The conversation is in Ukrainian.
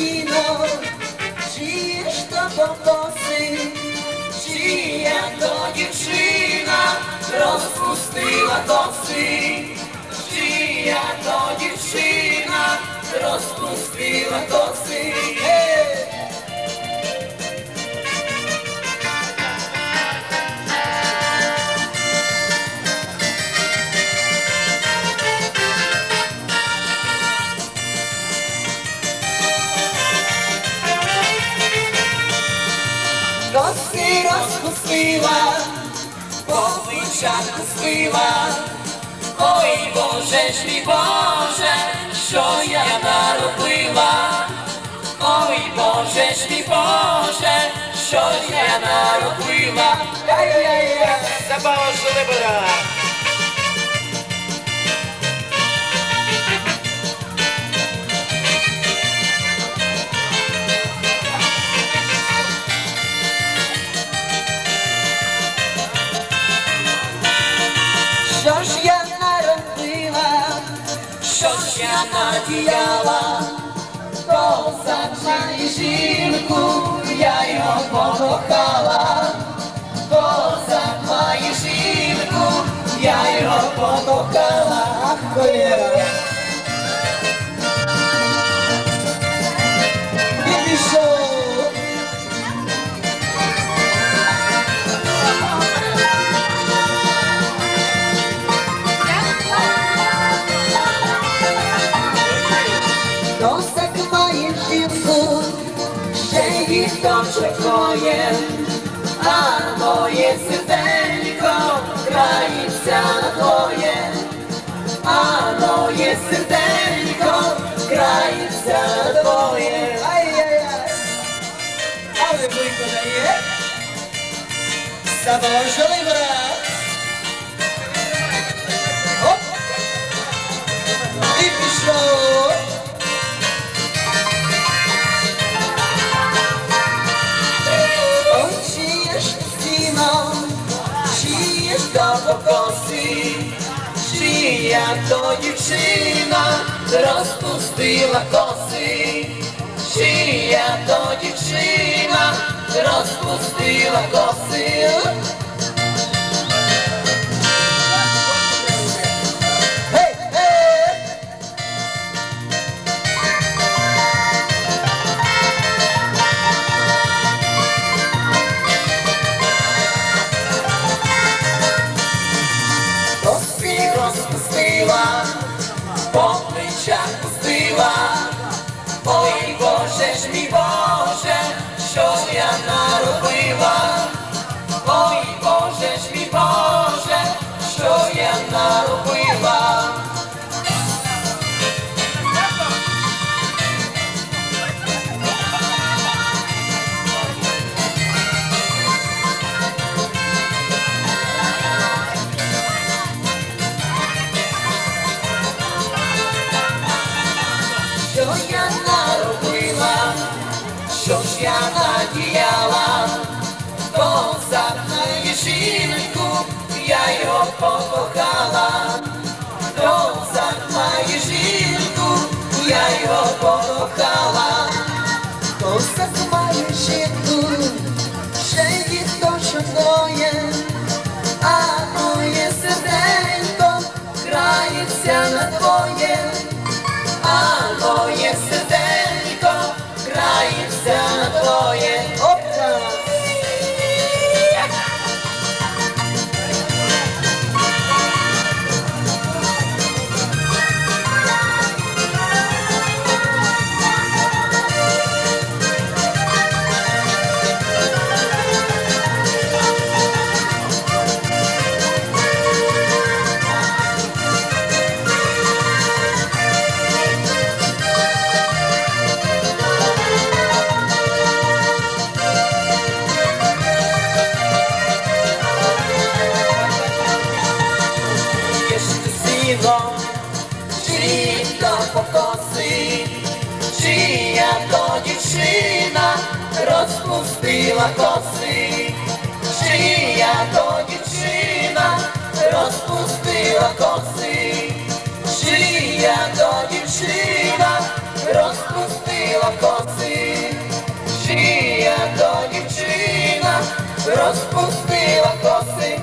діно, чиї ж то покоси, чия то дівчина розпустила коси, чия то дівчина розпустила коси. Розпустила, обличчя спила. ой Боже ж мій Боже, що я наробила, ой Боже ж мій Боже, що я наробила. Ай-яй-яй. Забава Жолибора! Що надіяла, то за жінку я його покохала, то за жінку я його покохала, ах, холєра. Дочекує, а моє серденько крається на твоє, а моє серденько крається на твоє. Ай-яй-яй, але виконає, Забожили брат. Покоси, чия то дівчина розпустила коси, чия то дівчина розпустила коси. Ой, Боже ж мій Боже, що я наробила? Ой, Боже ж мій Боже, що я наробила? Що я наробила, я надіяла, то за жінку я його покохала, то за жінку я його покохала, то за мою жінку ще що точно Jeszcze sino, чи то покоси, чия то дівчина розпустила коси, чия то дівчина розпустила коси, чия то дівчина розпустила коси, чия то дівчина розпустила коси,